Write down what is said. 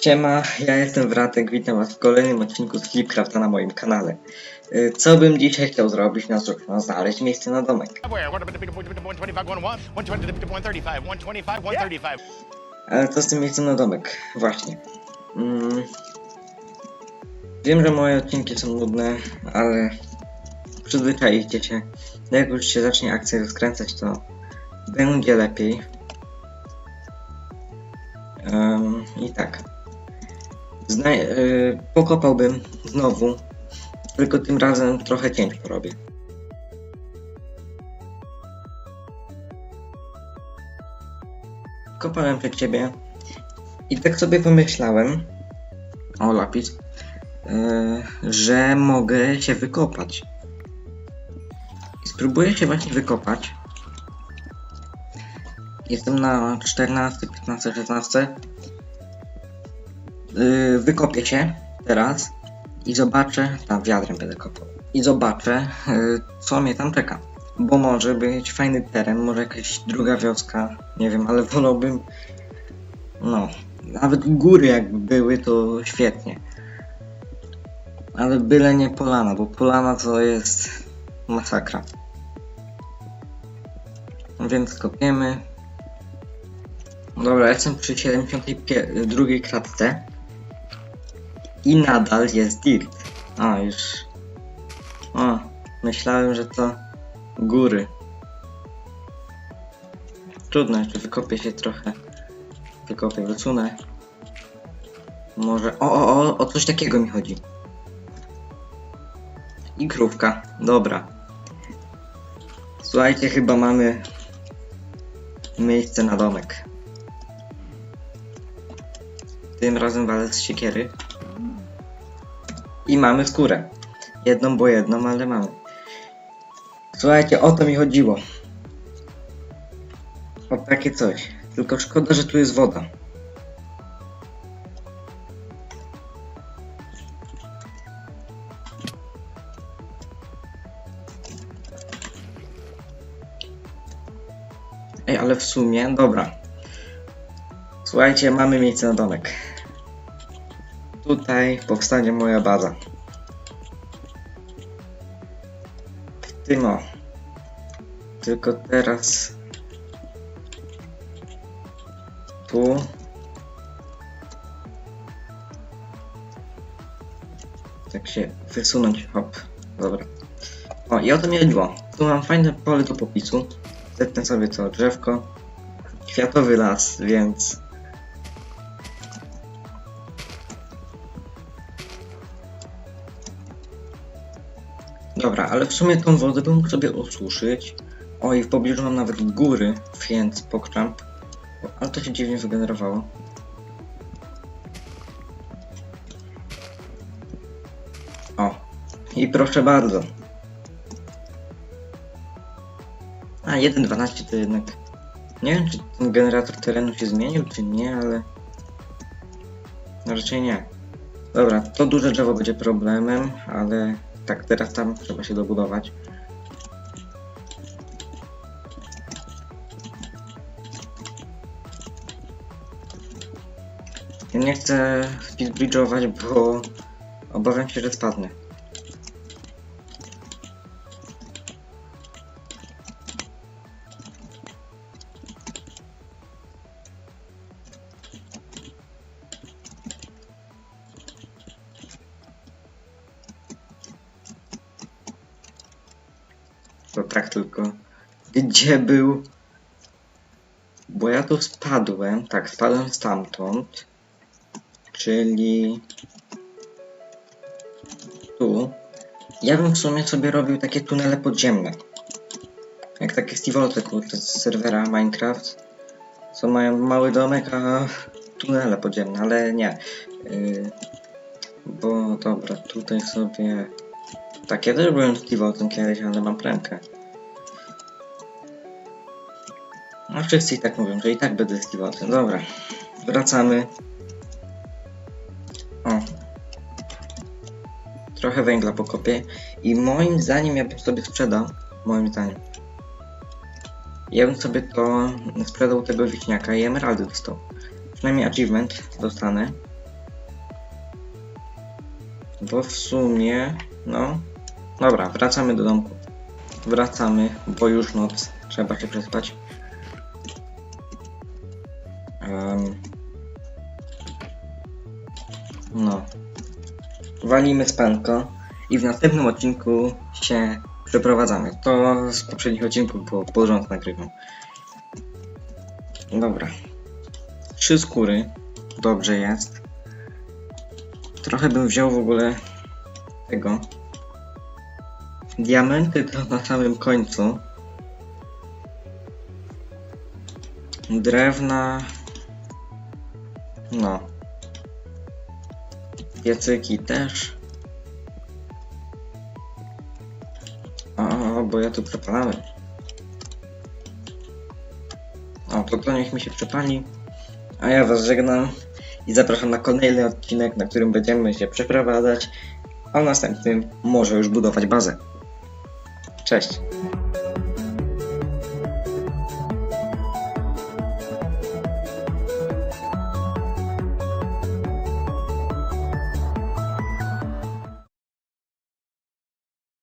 Siema, ja jestem Wratek, witam was w kolejnym odcinku z Flipcrafta na moim kanale. Y, Co bym dzisiaj chciał zrobić? No cóż, no znaleźć miejsce na domek. Where? What about the 125 going one? 120 to 135, 125, 135. Ale co z tym miejscem na domek? Właśnie. Mm. Wiem, że moje odcinki są nudne, ale przyzwyczajcie się. Jak już się zacznie akcja rozkręcać, to będzie lepiej. Em, I tak. Zna- y, pokopałbym znowu, tylko tym razem trochę cięć porobię. Kopałem przed ciebie i tak sobie pomyślałem, o lapis, e, że mogę się wykopać. I spróbuję się właśnie wykopać. Jestem na 14, 15, 16. Yy, wykopię się teraz i zobaczę, tam wiadrem będę kopał. I zobaczę, yy, co mnie tam czeka. Bo może być fajny teren, może jakaś druga wioska, nie wiem, ale wolałbym, no, nawet góry jakby były, to świetnie. Ale byle nie polana, bo polana to jest masakra. Więc kopiemy. Dobra, jestem przy 72 kratce. I nadal jest dirt. A, już. O, myślałem, że to góry. Trudno, jeszcze wykopię się trochę. Wykopię, wysunę. Może. O, o, o, o coś takiego mi chodzi. I krówka. Dobra. Słuchajcie, chyba mamy miejsce na domek. Tym razem walę z siekiery. I mamy skórę. Jedną, bo jedną, ale mamy. Słuchajcie, o to mi chodziło. O takie coś. Tylko szkoda, że tu jest woda. Ej, ale w sumie, dobra. Słuchajcie, mamy miejsce na domek. Tutaj powstanie moja baza. W tym o. Tylko teraz... Tu. Tak się wysunąć, hop. Dobra. O, i o to mi chodziło. Tu mam fajne pole do popisu. Zetnę sobie to drzewko. Kwiatowy las, więc... Dobra, ale w sumie tą wodę bym mógł sobie osuszyć. O, i w pobliżu mam nawet góry, więc pokczamp. Ale to się dziwnie wygenerowało. O, i proszę bardzo. A, 1.12 to jednak... Nie wiem, czy ten generator terenu się zmienił, czy nie, ale... No raczej nie. Dobra, to duże drzewo będzie problemem, ale tak, teraz tam trzeba się dobudować. Ja nie chcę speedbridge'ować, bo obawiam się, że spadnę. To tak tylko. Gdzie był? Bo ja tu spadłem. Tak, spadłem stamtąd. Czyli. Tu. Ja bym w sumie sobie robił takie tunele podziemne. Jak takie Steve'ote, kurde, z serwera Minecraft. Co mają mały domek, a tunele podziemne, ale nie. Yy, bo dobra, tutaj sobie. Tak, ja też byłem Steve'otem kiedyś, ale mam premkę. No wszyscy i tak mówią, że i tak będę Steve'otem. Dobra, wracamy. O. Trochę węgla pokopię. I moim zdaniem ja bym sobie sprzedał. Moim zdaniem. Ja bym sobie to sprzedał tego wiśniaka i emeraldy dostał. Przynajmniej achievement dostanę. Bo w sumie, no. Dobra, wracamy do domku. Wracamy, bo już noc. Trzeba się przespać. No. Walimy spanko i w następnym odcinku się przeprowadzamy. To z poprzednich odcinków było porządek nagrywam. Dobra. Trzy skóry. Dobrze jest. Trochę bym wziął w ogóle tego. Diamenty to na samym końcu. Drewna. No. Piecyki też. O, bo ja tu przepalałem. O, to to niech mi się przepali. A ja was żegnam i zapraszam na kolejny odcinek, na którym będziemy się przeprowadzać, a w następnym może już budować bazę. Cześć!